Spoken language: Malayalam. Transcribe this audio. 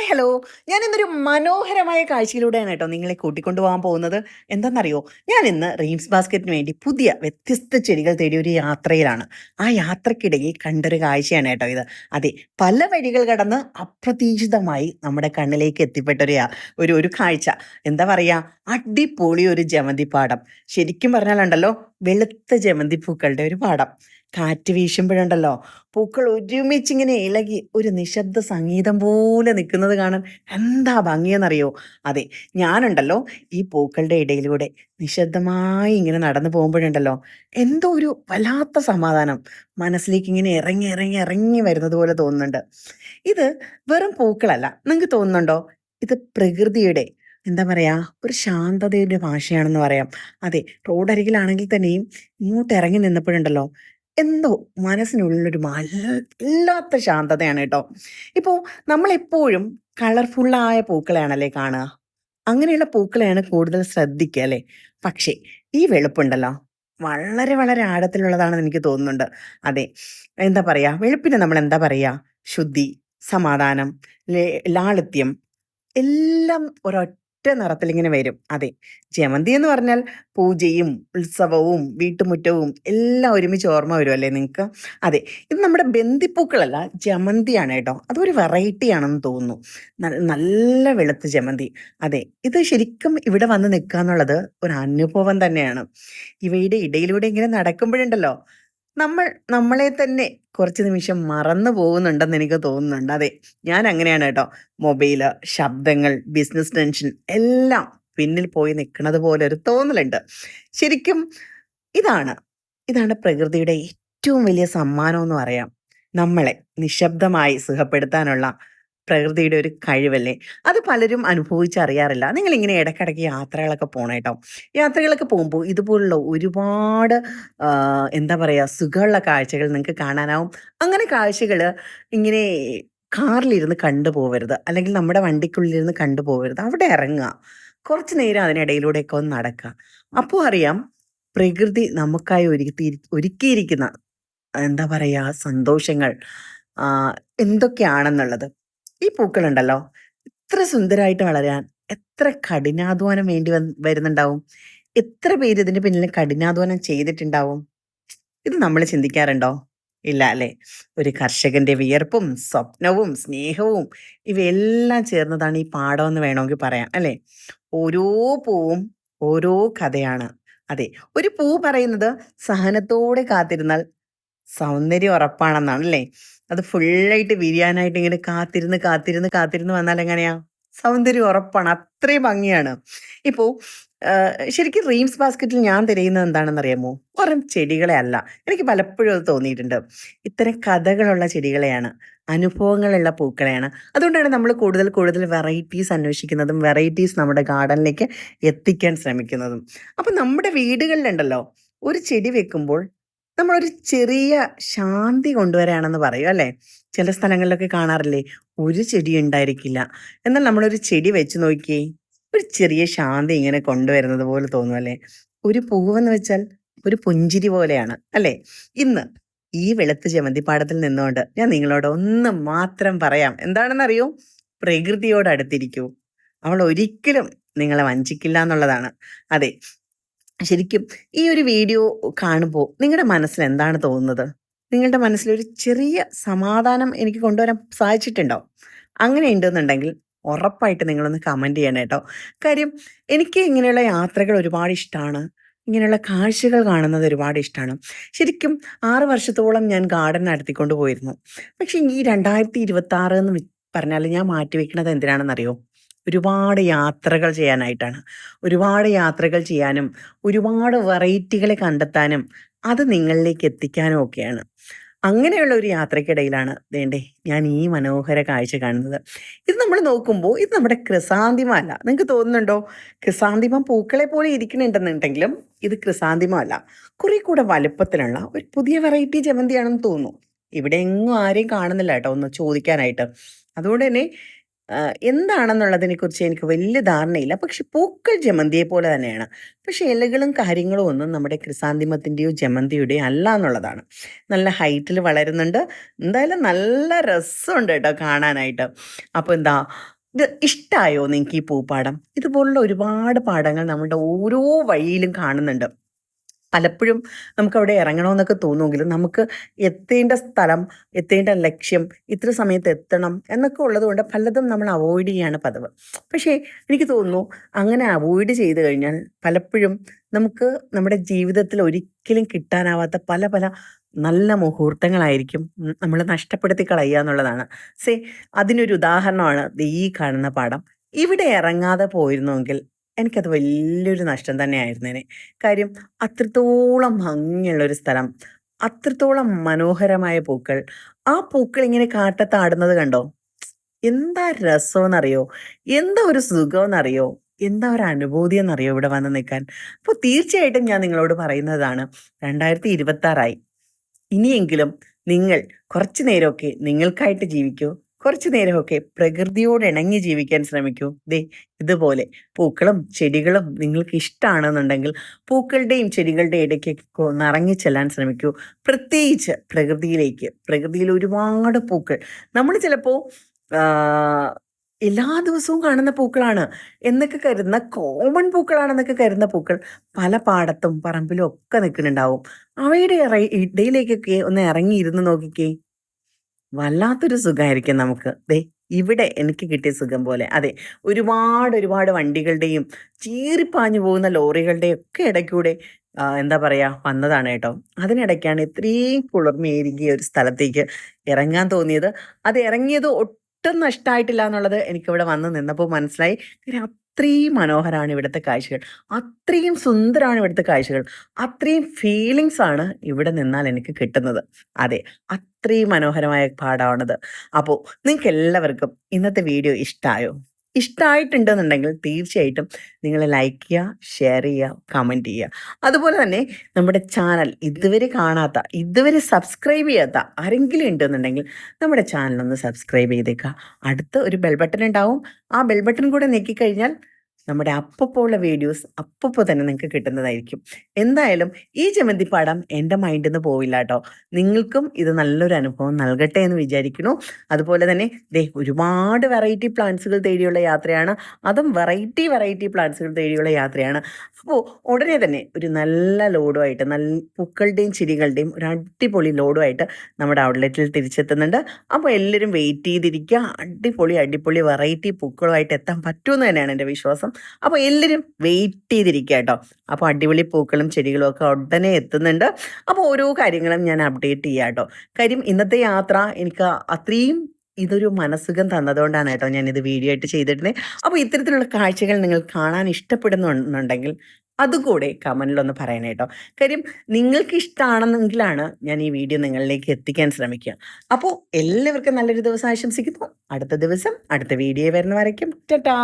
ഹായ് ഹലോ ഞാൻ ഇന്നൊരു മനോഹരമായ കാഴ്ചയിലൂടെയാണ് കേട്ടോ നിങ്ങളെ കൂട്ടിക്കൊണ്ടു പോകാൻ പോകുന്നത്. എന്താണെന്നറിയോ? ഞാൻ ഇന്ന് റീംസ് ബാസ്ക്കറ്റിന് വേണ്ടി പുതിയ വ്യത്യസ്ത ചെടികൾ തേടിയ ഒരു യാത്രയിലാണ്. ആ യാത്രക്കിടയിൽ കണ്ടൊരു കാഴ്ചയാണ് കേട്ടോ ഇത്. അതെ പല വഴികൾ കടന്ന് അപ്രതീക്ഷിതമായി നമ്മുടെ കണ്ണിലേക്ക് എത്തിപ്പെട്ട ഒരു ഒരു ഒരു കാഴ്ച. എന്താ പറയുക അടിപൊളി ഒരു ജമന്തി പാടം. ശരിക്കും പറഞ്ഞാലുണ്ടല്ലോ വെളുത്ത ജമന്തി പൂക്കളുടെ ഒരു പാടം. കാറ്റ് വീശുമ്പോഴുണ്ടല്ലോ. പൂക്കൾ ഒരുമിച്ചിങ്ങനെ ഇളകി ഒരു നിശബ്ദ സംഗീതം പോലെ നിൽക്കുന്നത് കാണാൻ എന്താ ഭംഗിയെന്നറിയോ? അതെ ഞാനുണ്ടല്ലോ ഈ പൂക്കളുടെ ഇടയിലൂടെ നിശബ്ദമായി ഇങ്ങനെ നടന്നു പോകുമ്പോഴുണ്ടല്ലോ. എന്തോ ഒരു വല്ലാത്ത സമാധാനം മനസ്സിലേക്ക് ഇങ്ങനെ ഇറങ്ങി ഇറങ്ങി ഇറങ്ങി വരുന്നത് പോലെ തോന്നുന്നുണ്ട്. ഇത് വെറും പൂക്കളല്ല നിങ്ങൾക്ക് തോന്നുന്നുണ്ടോ? ഇത് പ്രകൃതിയുടെ എന്താ പറയാ ഒരു ശാന്തതയുടെ ഭാഷയാണെന്ന് പറയാം. അതെ റോഡരികിലാണെങ്കിൽ തന്നെയും ഇങ്ങോട്ട് ഇറങ്ങി നിന്നപ്പോഴുണ്ടല്ലോ എന്തോ മനസ്സിനുള്ളിലൊരു വല്ലാത്ത ശാന്തതയാണ് കേട്ടോ. ഇപ്പോൾ നമ്മളെപ്പോഴും കളർഫുള്ളായ പൂക്കളെയാണല്ലേ കാണുക? അങ്ങനെയുള്ള പൂക്കളെയാണ് കൂടുതൽ ശ്രദ്ധിക്കുക അല്ലേ? പക്ഷേ ഈ വെളുപ്പുണ്ടല്ലോ. വളരെ വളരെ ആഴത്തിലുള്ളതാണെന്ന് എനിക്ക് തോന്നുന്നുണ്ട്. അതെ എന്താ പറയുക വെളുപ്പിന് നമ്മൾ എന്താ പറയുക ശുദ്ധി സമാധാനം ലാളിത്യം എല്ലാം ഒരൊറ്റ നിറത്തിൽ ഇങ്ങനെ വരും. അതെ ജമന്തി എന്ന് പറഞ്ഞാൽ പൂജയും ഉത്സവവും വീട്ടുമുറ്റവും എല്ലാം ഒരുമിച്ച് ഓർമ്മ വരുമല്ലേ നിങ്ങൾക്ക് അതെ ഇത് നമ്മുടെ ബന്ദിപ്പൂക്കളല്ല ജമന്തിയാണ് കേട്ടോ. അതൊരു വെറൈറ്റി ആണെന്ന് തോന്നുന്നു. നല്ല വെളുത്ത ജമന്തി. അതെ ഇത് ശരിക്കും ഇവിടെ വന്ന് നിൽക്കുക എന്നുള്ളത് ഒരു അനുഭവം തന്നെയാണ്. ഇവയുടെ ഇടയിലൂടെ ഇങ്ങനെ നടക്കുമ്പോഴുണ്ടല്ലോ നമ്മൾ നമ്മളെ തന്നെ കുറച്ച് നിമിഷം മറന്നു പോകുന്നുണ്ടെന്ന് എനിക്ക് തോന്നുന്നുണ്ട്. അതെ ഞാൻ അങ്ങനെയാണ് കേട്ടോ. മൊബൈൽ ശബ്ദങ്ങൾ ബിസിനസ് ടെൻഷൻ എല്ലാം പിന്നിൽ പോയി നിൽക്കുന്നത് പോലെ ഒരു തോന്നലുണ്ട്. ശരിക്കും ഇതാണ് ഇതാണ് പ്രകൃതിയുടെ ഏറ്റവും വലിയ സമ്മാനം എന്ന് പറയാം. നമ്മളെ നിശബ്ദമായി സുഖപ്പെടുത്താനുള്ള പ്രകൃതിയുടെ ഒരു കഴിവല്ലേ? അത് പലരും അനുഭവിച്ചറിയാറില്ല. നിങ്ങൾ ഇങ്ങനെ ഇടയ്ക്കിടയ്ക്ക് യാത്രകളൊക്കെ പോകണം കേട്ടോ യാത്രകളൊക്കെ പോകുമ്പോൾ ഇതുപോലുള്ള ഒരുപാട് എന്താ പറയുക സുഖമുള്ള കാഴ്ചകൾ നിങ്ങൾക്ക് കാണാനാവും. അങ്ങനെ കാഴ്ചകൾ ഇങ്ങനെ കാറിലിരുന്ന് കണ്ടുപോകരുത് അല്ലെങ്കിൽ നമ്മുടെ വണ്ടിക്കുള്ളിലിരുന്ന് കണ്ടുപോകരുത് അവിടെ ഇറങ്ങുക. കുറച്ച് നേരം അതിനിടയിലൂടെയൊക്കെ ഒന്ന് നടക്കുക. അപ്പോൾ അറിയാം പ്രകൃതി നമുക്കായി ഒരുക്കി ഒരുക്കിയിരിക്കുന്ന എന്താ പറയുക സന്തോഷങ്ങൾ എന്തൊക്കെയാണെന്നുള്ളത്. ഈ പൂക്കളുണ്ടല്ലോ? ഇത്ര സുന്ദരമായിട്ട് വളരാൻ എത്ര കഠിനാധ്വാനം വേണ്ടി വരുന്നുണ്ടാവും? എത്ര പേര് ഇതിന്റെ പിന്നിൽ കഠിനാധ്വാനം ചെയ്തിട്ടുണ്ടാവും? ഇത് നമ്മൾ ചിന്തിക്കാറുണ്ടോ? ഇല്ല അല്ലേ? ഒരു കർഷകന്റെ വിയർപ്പും സ്വപ്നവും സ്നേഹവും ഇവയെല്ലാം ചേർന്നതാണ് ഈ പാഠം എന്ന് വേണമെങ്കിൽ പറയാം അല്ലേ? ഓരോ പൂവും ഓരോ കഥയാണ്. അതെ ഒരു പൂ പറയുന്നത് സഹനത്തോടെ കാത്തിരുന്നാൽ സൗന്ദര്യം ഉറപ്പാണെന്നാണ് അല്ലേ അത് ഫുള്ളായിട്ട് വിരിയാനായിട്ട് ഇങ്ങനെ കാത്തിരുന്ന് കാത്തിരുന്ന് കാത്തിരുന്ന് വന്നാൽ എങ്ങനെയാ സൗന്ദര്യം ഉറപ്പാണ്. അത്രയും ഭംഗിയാണ്. ഇപ്പോൾ ശരിക്കും റീംസ് ബാസ്ക്കറ്റിൽ ഞാൻ തിരയുന്നത് എന്താണെന്ന് അറിയാമോ വെറും ചെടികളെ അല്ല. എനിക്ക് പലപ്പോഴും അത് തോന്നിയിട്ടുണ്ട്. ഇത്തരം കഥകളുള്ള ചെടികളെയാണ്. അനുഭവങ്ങളുള്ള പൂക്കളെയാണ്. അതുകൊണ്ടാണ് നമ്മൾ കൂടുതൽ കൂടുതൽ വെറൈറ്റീസ് അന്വേഷിക്കുന്നതും വെറൈറ്റീസ് നമ്മുടെ ഗാർഡനിലേക്ക് എത്തിക്കാൻ ശ്രമിക്കുന്നതും. അപ്പം നമ്മുടെ വീടുകളിലുണ്ടല്ലോ ഒരു ചെടി വെക്കുമ്പോൾ നമ്മളൊരു ചെറിയ ശാന്തി കൊണ്ടുവരാണെന്ന് പറയും അല്ലേ? ചില സ്ഥലങ്ങളിലൊക്കെ കാണാറില്ലേ? ഒരു ചെടി ഉണ്ടായിരിക്കില്ല. എന്നാൽ നമ്മളൊരു ചെടി വെച്ച് നോക്കിയേ ഒരു ചെറിയ ശാന്തി ഇങ്ങനെ കൊണ്ടുവരുന്നത് പോലെ തോന്നും അല്ലേ? ഒരു പൂവെന്ന് വെച്ചാൽ ഒരു പുഞ്ചിരി പോലെയാണ് അല്ലേ? ഇന്ന് ഈ വെളുത്ത പാടത്തിൽ നിന്നുകൊണ്ട് ഞാൻ നിങ്ങളോട് ഒന്ന് മാത്രം പറയാം. എന്താണെന്നറിയോ? പ്രകൃതിയോട് അടുത്തിരിക്കൂ അവൾ ഒരിക്കലും നിങ്ങളെ വഞ്ചിക്കില്ല എന്നുള്ളതാണ്. അതെ ശരിക്കും ഈ ഒരു വീഡിയോ കാണുമ്പോൾ നിങ്ങളുടെ മനസ്സിൽ എന്താണ് തോന്നുന്നത്? നിങ്ങളുടെ മനസ്സിലൊരു ചെറിയ സമാധാനം എനിക്ക് കൊണ്ടുവരാൻ സാധിച്ചിട്ടുണ്ടോ? അങ്ങനെ ഉണ്ടെന്നുണ്ടെങ്കിൽ ഉറപ്പായിട്ട് നിങ്ങളൊന്ന് കമന്റ് ചെയ്യണം കേട്ടോ കാര്യം എനിക്ക് ഇങ്ങനെയുള്ള യാത്രകൾ ഒരുപാട് ഇഷ്ടമാണ് ഇങ്ങനെയുള്ള കാഴ്ചകൾ കാണുന്നത് ഒരുപാട് ഇഷ്ടമാണ് ശരിക്കും ആറ് വർഷത്തോളം ഞാൻ ഗാർഡൻ നടത്തിക്കൊണ്ട് പോയിരുന്നു. പക്ഷേ ഈ രണ്ടായിരത്തി ഇരുപത്തി ആറ് എന്ന് പറഞ്ഞാൽ ഞാൻ മാറ്റിവെക്കുന്നത് എന്തിനാണെന്നറിയോ? ഒരുപാട് യാത്രകൾ ചെയ്യാനായിട്ടാണ്. ഒരുപാട് യാത്രകൾ ചെയ്യാനും ഒരുപാട് വെറൈറ്റികളെ കണ്ടെത്താനും അത് നിങ്ങളിലേക്ക് എത്തിക്കാനും ഒക്കെയാണ്. അങ്ങനെയുള്ള ഒരു യാത്രക്കിടയിലാണ് വേണ്ടേ ഞാൻ ഈ മനോഹര കാഴ്ച കാണുന്നത്. ഇത് നമ്മൾ നോക്കുമ്പോൾ ഇത് നമ്മുടെ ക്രിസാന്തിമ അല്ല നിങ്ങൾക്ക് തോന്നുന്നുണ്ടോ? ക്രിസാന്തിമ പൂക്കളെ പോലെ ഇരിക്കുന്നുണ്ടെന്നുണ്ടെങ്കിലും ഇത് ക്രിസാന്തിമ അല്ല കുറെ കൂടെ വലുപ്പത്തിലുള്ള ഒരു പുതിയ വെറൈറ്റി ജമന്തിയാണെന്ന് തോന്നുന്നു. ഇവിടെ എങ്ങും ആരെയും കാണുന്നില്ല കേട്ടോ ഒന്ന് ചോദിക്കാനായിട്ട്. അതുകൊണ്ട് തന്നെ എന്താണെന്നുള്ളതിനെക്കുറിച്ച് എനിക്ക് വലിയ ധാരണയില്ല. പക്ഷെ പൂക്കൾ ജമന്തിയെ പോലെ തന്നെയാണ്. പക്ഷെ ഇലകളും കാര്യങ്ങളും ഒന്നും നമ്മുടെ ക്രിസാന്തിമത്തിന്റെയോ ജമന്തിയുടെയോ അല്ല എന്നുള്ളതാണ്. നല്ല ഹൈറ്റിൽ വളരുന്നുണ്ട്. എന്തായാലും നല്ല രസമുണ്ട് കേട്ടോ കാണാനായിട്ട്. അപ്പോൾ എന്താ ഇത് ഇഷ്ടമായോ നിങ്ങൾക്ക് ഈ പൂപ്പാടം? ഇതുപോലുള്ള ഒരുപാട് പാടങ്ങൾ നമ്മുടെ ഓരോ വഴിയിലും കാണുന്നുണ്ട്. പലപ്പോഴും നമുക്കവിടെ ഇറങ്ങണമെന്നൊക്കെ തോന്നുമെങ്കിലും നമുക്ക് എത്തേണ്ട സ്ഥലം, എത്തേണ്ട ലക്ഷ്യം, ഇത്ര സമയത്ത് എത്തണം എന്നൊക്കെ ഉള്ളതുകൊണ്ട് പലതും നമ്മൾ അവോയ്ഡ് ചെയ്യാണ് പതിവ്. പക്ഷേ എനിക്ക് തോന്നുന്നു അങ്ങനെ അവോയ്ഡ് ചെയ്ത് കഴിഞ്ഞാൽ പലപ്പോഴും നമുക്ക് നമ്മുടെ ജീവിതത്തിൽ ഒരിക്കലും കിട്ടാനാവാത്ത പല പല നല്ല മുഹൂർത്തങ്ങളായിരിക്കും നമ്മൾ നഷ്ടപ്പെടുത്തി കളയുക എന്നുള്ളതാണ്. സേ അതിനൊരു ഉദാഹരണമാണ് ഈ കാണുന്ന പാഠം ഇവിടെ ഇറങ്ങാതെ പോയിരുന്നുവെങ്കിൽ എനിക്കത് വലിയൊരു നഷ്ടം തന്നെയായിരുന്നേനെ. കാര്യം അത്രത്തോളം ഭംഗിയുള്ളൊരു സ്ഥലം, അത്രത്തോളം മനോഹരമായ പൂക്കൾ. ആ പൂക്കൾ ഇങ്ങനെ കാട്ടത്താടുന്നത് കണ്ടോ? എന്താ രസമെന്നറിയോ? എന്താ ഒരു സുഖമെന്നറിയോ? എന്താ ഒരു അനുഭൂതി എന്നറിയോ ഇവിടെ വന്ന് നിൽക്കാൻ? അപ്പോൾ തീർച്ചയായിട്ടും ഞാൻ നിങ്ങളോട് പറയുന്നതാണ് 2026 ഇനിയെങ്കിലും നിങ്ങൾ കുറച്ചു നേരമൊക്കെ നിങ്ങൾക്കായിട്ട് ജീവിക്കൂ. കുറച്ച് നേരമൊക്കെ പ്രകൃതിയോട് ഇണങ്ങി ജീവിക്കാൻ ശ്രമിക്കൂ. ദേ ഇതുപോലെ പൂക്കളും ചെടികളും നിങ്ങൾക്ക് ഇഷ്ടമാണെന്നുണ്ടെങ്കിൽ പൂക്കളുടെയും ചെടികളുടെയും ഇടയ്ക്കൊക്കെ നിറങ്ങി ചെല്ലാൻ ശ്രമിക്കൂ. പ്രത്യേകിച്ച് പ്രകൃതിയിലേക്ക്. പ്രകൃതിയിൽ ഒരുപാട് പൂക്കൾ. നമ്മൾ ചിലപ്പോൾ എല്ലാ ദിവസവും കാണുന്ന പൂക്കളാണ് എന്നൊക്കെ കരുതുന്ന കോമൺ പൂക്കളാണെന്നൊക്കെ കരുതുന്ന പൂക്കൾ പല പാടത്തും പറമ്പിലും ഒക്കെ നിൽക്കുന്നുണ്ടാവും. അവയുടെ ഇറ ഇടയിലേക്കൊക്കെ ഒന്ന് ഇറങ്ങിയിരുന്ന് നോക്കിക്കേ. വല്ലാത്തൊരു സുഖമായിരിക്കും നമുക്ക്. ദേ ഇവിടെ എനിക്ക് കിട്ടിയ സുഖം പോലെ. അതെ ഒരുപാട് ഒരുപാട് വണ്ടികളുടെയും ചീറിപ്പാഞ്ഞു പോകുന്ന ലോറികളുടെയും ഒക്കെ ഇടയ്ക്കൂടെ എന്താ പറയുക വന്നതാണ് കേട്ടോ. അതിനിടയ്ക്കാണ് ഇത്രയും കുളിർമയേറിയ ഒരു സ്ഥലത്തേക്ക് ഇറങ്ങാൻ തോന്നിയത്. അത് ഇറങ്ങിയത് ഒട്ടും നഷ്ടമായിട്ടില്ല എന്നുള്ളത് എനിക്കിവിടെ വന്ന് നിന്നപ്പോൾ മനസ്സിലായി. അത്രയും മനോഹരമാണ് ഇവിടുത്തെ കാഴ്ചകൾ. അത്രയും സുന്ദരമാണ് ഇവിടുത്തെ കാഴ്ചകൾ. അത്രയും ഫീലിങ്സ് ആണ് ഇവിടെ നിന്നാൽ എനിക്ക് കിട്ടുന്നത്. അതെ അത്രയും മനോഹരമായ പാടാണത് അപ്പോൾ നിങ്ങൾക്ക് എല്ലാവർക്കും ഇന്നത്തെ വീഡിയോ ഇഷ്ടായോ? ഇഷ്ടായിട്ടുണ്ടെന്നുണ്ടെങ്കിൽ തീർച്ചയായിട്ടും നിങ്ങൾ ലൈക്ക് ചെയ്യുക, ഷെയർ ചെയ്യുക, കമന്റ് ചെയ്യുക. അതുപോലെ തന്നെ നമ്മുടെ ചാനൽ ഇതുവരെ കാണാത്ത, ഇതുവരെ സബ്സ്ക്രൈബ് ചെയ്യാത്ത ആരെങ്കിലും ഉണ്ടെന്നുണ്ടെങ്കിൽ നമ്മുടെ ചാനൽ ഒന്ന് സബ്സ്ക്രൈബ് ചെയ്തേക്കുക. അടുത്ത ഒരു ബെൽ ബട്ടൺ ഉണ്ടാവും. ആ ബെൽ ബട്ടൺ കൂടെ ഞെക്കിക്കഴിഞ്ഞാൽ നമ്മുടെ അപ്പപ്പോൾ ഉള്ള വീഡിയോസ് അപ്പപ്പോൾ തന്നെ നിങ്ങൾക്ക് കിട്ടുന്നതായിരിക്കും. എന്തായാലും ഈ ജമന്തി പാഠം എന്റെ മൈൻഡിൽ നിന്ന് പോവില്ല കേട്ടോ. നിങ്ങൾക്കും ഇത് നല്ലൊരു അനുഭവം നൽകട്ടെ എന്ന് വിചാരിക്കുന്നു. അതുപോലെ തന്നെ ദേ ഒരുപാട് വെറൈറ്റി പ്ലാന്റ്സുകൾ തേടിയുള്ള യാത്രയാണ്. അതും വെറൈറ്റി വെറൈറ്റി പ്ലാന്റ്സുകൾ തേടിയുള്ള യാത്രയാണ്. അപ്പോൾ ഉടനെ തന്നെ ഒരു നല്ല ലോഡുമായിട്ട് നല്ല പൂക്കളുടെയും ചെടികളുടെയും ഒരു അടിപൊളി ലോഡുമായിട്ട് നമ്മുടെ ഔട്ട്ലെറ്റിൽ തിരിച്ചെത്തുന്നുണ്ട്. അപ്പോൾ എല്ലാവരും വെയിറ്റ് ചെയ്തിരിക്കുക. അടിപൊളി അടിപൊളി വെറൈറ്റി പൂക്കളുമായിട്ട് എത്താൻ പറ്റുമെന്ന് തന്നെയാണ് എന്റെ വിശ്വാസം. അപ്പോൾ എല്ലാവരും വെയിറ്റ് ചെയ്തിരിക്കുക കേട്ടോ. അപ്പോൾ അടിപൊളി പൂക്കളും ചെടികളും ഒക്കെ ഉടനെ എത്തുന്നുണ്ട്. അപ്പോൾ ഓരോ കാര്യങ്ങളും ഞാൻ അപ്ഡേറ്റ് ചെയ്യാം കേട്ടോ. കാര്യം ഇന്നത്തെ യാത്ര എനിക്ക് അത്രയും ഇതൊരു മനസ്സുഖം തന്നതുകൊണ്ടാണ് കേട്ടോ ഇത് വീഡിയോ ആയിട്ട് ചെയ്തിരുന്നത്. അപ്പോൾ ഇത്തരത്തിലുള്ള കാഴ്ചകൾ നിങ്ങൾ കാണാൻ ഇഷ്ടപ്പെടുന്നുണ്ടെങ്കിൽ അതുകൂടെ കമന്റിലൊന്ന് പറയണേ കേട്ടോ. കാര്യം നിങ്ങൾക്ക് ഇഷ്ടമാണെന്നെങ്കിലാണ് ഞാൻ ഈ വീഡിയോ നിങ്ങളിലേക്ക് എത്തിക്കാൻ ശ്രമിക്കുക. അപ്പോൾ എല്ലാവർക്കും നല്ലൊരു ദിവസം ആശംസിക്കുന്നു. അടുത്ത ദിവസം അടുത്ത വീഡിയോ വരുന്ന വരയ്ക്കും ടാറ്റാ.